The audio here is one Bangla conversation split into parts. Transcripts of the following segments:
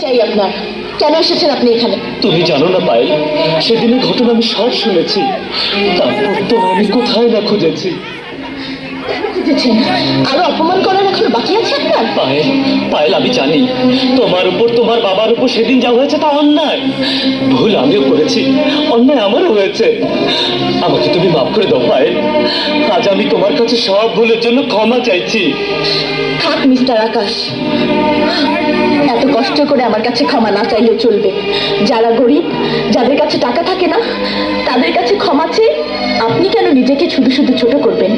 চাই আপনার। কেন এসেছেন আপনি এখানে? তুমি জানো না পায়েল সেদিনের ঘটনা আমি সব শুনেছি। তারপর তো আমি কোথায় না খুঁজেছি। খুঁজেছেন? আরও অপমান করার এখন বাকি আছে আপনার? পায়েল পায়েল আমি জানি। তোমার উপর তোমার বাবার উপর সেদিন যা হয়েছে তা অন্যায়। ভুল আমিও করেছি অন্যায় আমারও হয়েছে। আমাকে তুমি মাফ করে দাও পায়েল। আজ আমি তোমার কাছে সব ভুলের জন্য ক্ষমা চাইছি। থাক মিস্টার আকাশ। এত কষ্ট করে আমার কাছে ক্ষমা না চাইলেও চলবে। যারা গরিব যাদের কাছে টাকা থাকে না তাদের কাছে ক্ষমা চেয়ে আপনি কেন নিজেকে শুধু শুধু ছোট করবেন?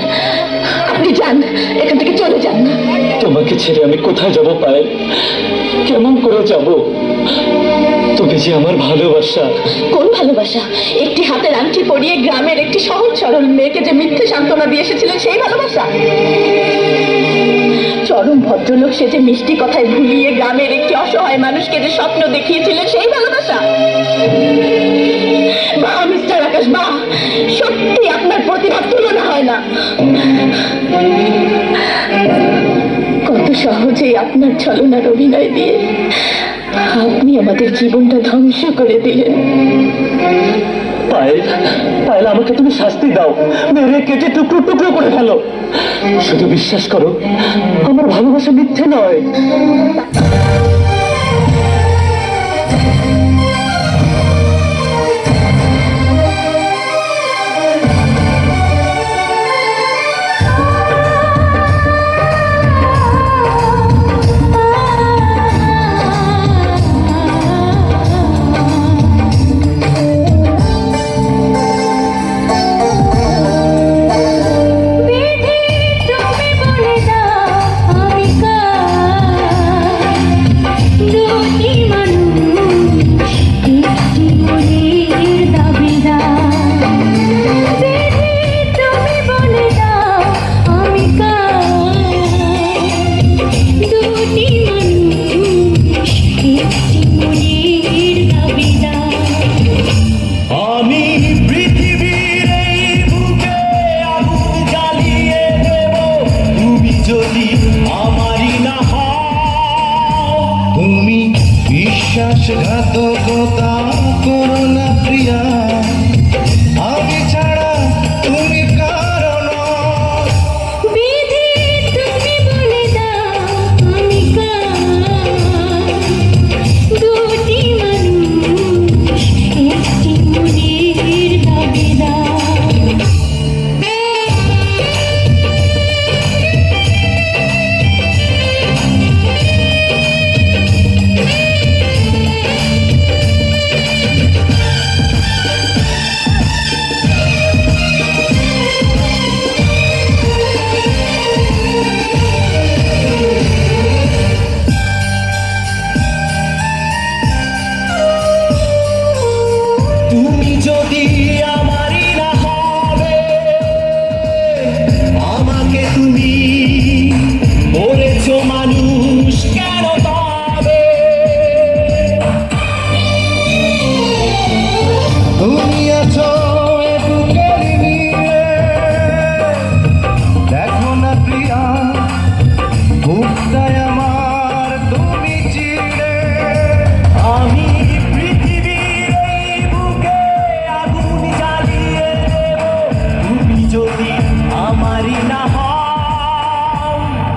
আপনি যান এখান থেকে চলে যান। তোমাকে ছেড়ে আমি কোথায় যাব পায়েল? কেমন করে যাব? তুমি যে আমার ভালোবাসা। কোন ভালোবাসা? একটি হাতের আংটি পরিয়ে গ্রামের একটি সহজ সরল মেয়েকে যে মিথ্যে সান্ত্বনা দিয়ে এসেছিলেন সেই ভালোবাসা। চরম ভদ্রলোক সে যে মিষ্টি কথায় ভুলিয়ে গ্রামের একটি অসহায় মানুষকে যে স্বপ্ন দেখিয়েছিলেন সেই ভালোবাসা। বাহ মিস্টার আকাশ বাহ সত্যি আপনার প্রতিভার তুলনা হয় না। কত সহজেই আপনার ছলনার অভিনয় দিয়ে আপনি আমাদের জীবনটা ধ্বংস করে দিলেন। পায়েল পায়েল, আমাকে তুমি শাস্তি দাও। মেরে কেটে টুকরো টুকরো করে ফেলো। শুধু বিশ্বাস করো, আমার ভালোবাসা মিথ্যে নয়। বিশ্বাসঘাতকতা করো করুণা প্রিয়া। তুমি যদি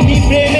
আমি প্রেমে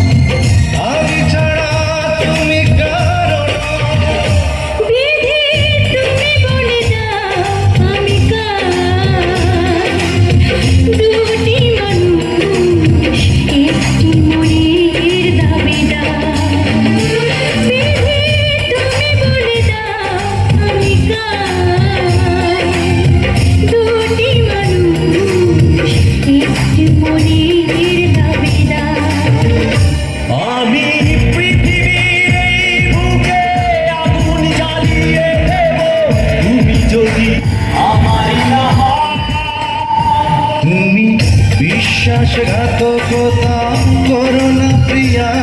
বিশ্বাসঘাতকতা করো না প্রিয়া।